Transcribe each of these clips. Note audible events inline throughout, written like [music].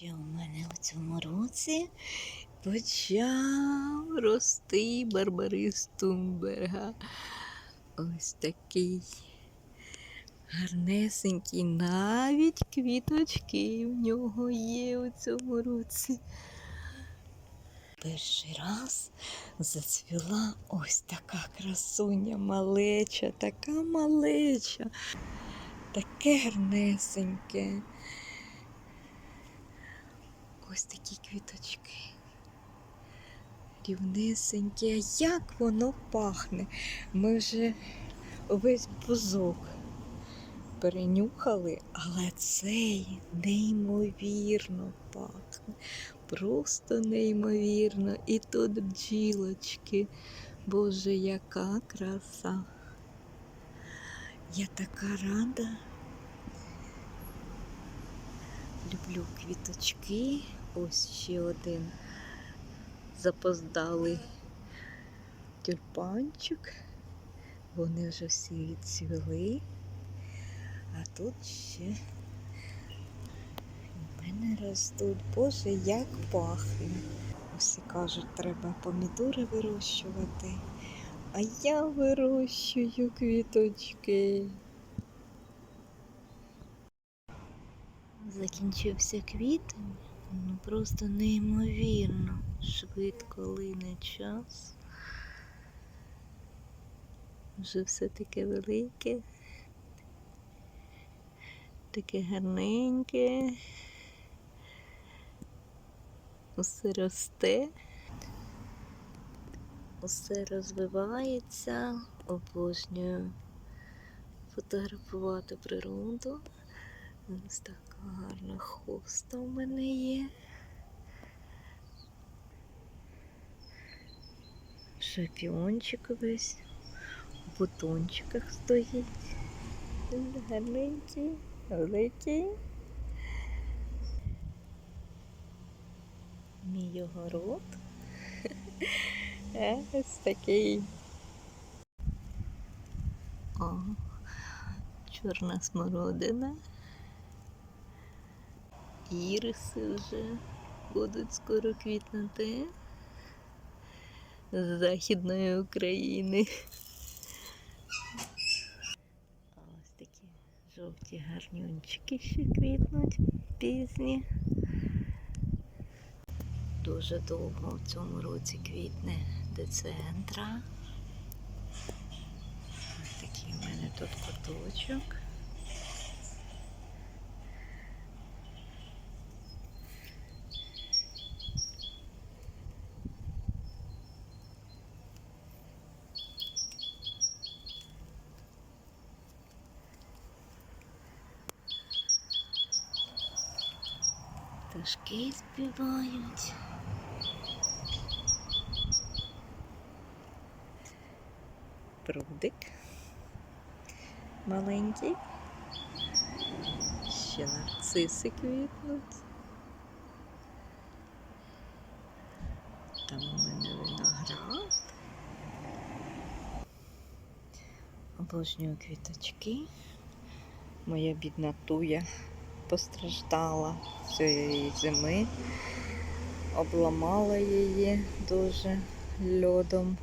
Ще у мене у цьому році почав рости барбарис Тумберга. Ось такий гарнесенький, навіть квіточки в нього є у цьому році. Перший раз зацвіла ось така красуня малеча, така малеча, таке гарнесеньке. Ось такі квіточки. Рівнесенькі. А як воно пахне? Ми вже увесь бузок перенюхали, але цей неймовірно пахне. Просто неймовірно. І тут бджілочки. Боже, яка краса. Я така рада. Люблю квіточки. Ось ще один запоздалий тюльпанчик. Вони вже всі відцвіли. А тут ще у мене ростуть. Боже, як пахне. Усі кажуть, треба помідори вирощувати. А я вирощую квіточки. Закінчився квітень. Ну просто неймовірно. Швидко лине час. Вже все таке велике, таке гарненьке. Усе росте, усе розвивається, обожнюю фотографувати природу. Ось така гарна хоста у мене є. Шампіончик весь в бутончиках стоїть. Гарненький, великий. Мій огород. [laughs] Ось такий. О, чорна смородина. Іриси вже будуть скоро квітнути з Західної України. Ось такі жовті гарнюнчики ще квітнуть пізні. Дуже довго в цьому році квітне децентра. Ось такий у мене тут куточок. Пташки співають. Прудик маленький. Ще нарциси квітнуть. Там у мене виноград. Обожнюю квіточки. Моя бідна туя постраждала цієї зими, обламала її дуже льодом.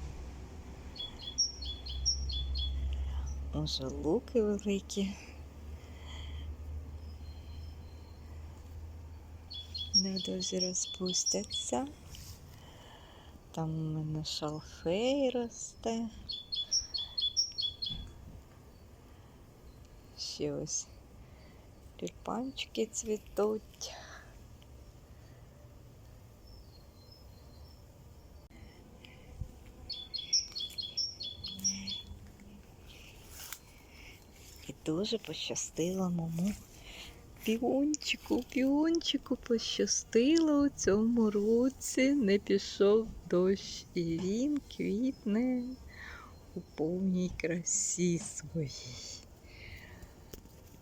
Уже луки великі. Невдовзі розпустяться. Там у мене шалфей росте. Ще ось Тюльпанчики цвітуть. І дуже пощастило моєму піончику, піончику пощастило у цьому році, не пішов дощ, і він квітне у повній красі своїй.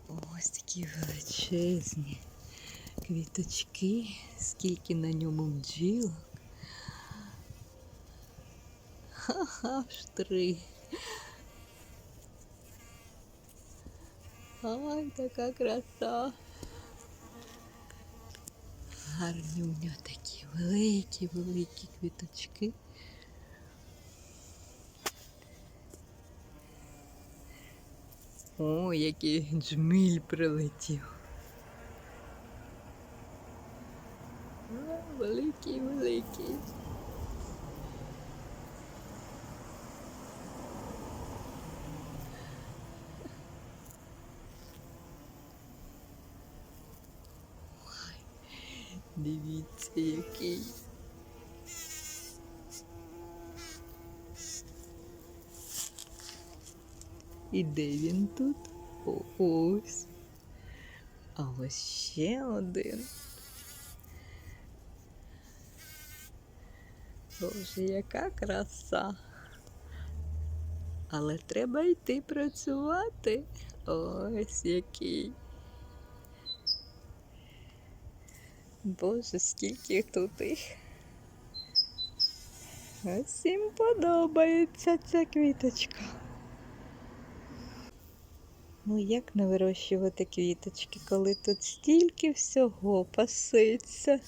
Ось такі величезні квіточки, скільки на ньому бджілок. Ха-ха, штри. Ай, така краса. гарні у нього такі великі, великі квіточки. О, який джміль прилетів. О, великий, великий. Дивіться, який. І де він тут? Ось. А ось ще один. Боже, яка краса. Але треба йти працювати. Ось який. Боже, скільки тут їх. Всім подобається ця квіточка. Ну, як не вирощувати квіточки, коли тут стільки всього паситься.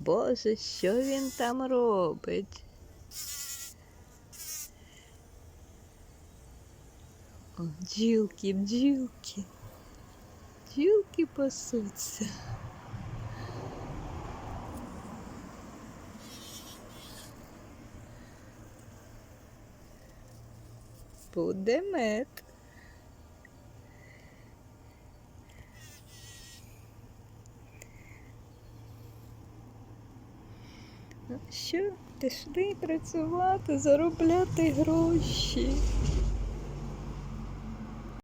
Боже, що він там робить? О, бджілки, бджілки. Бджілки пасуться. Буде мед. Що, пішли працювати, заробляти гроші.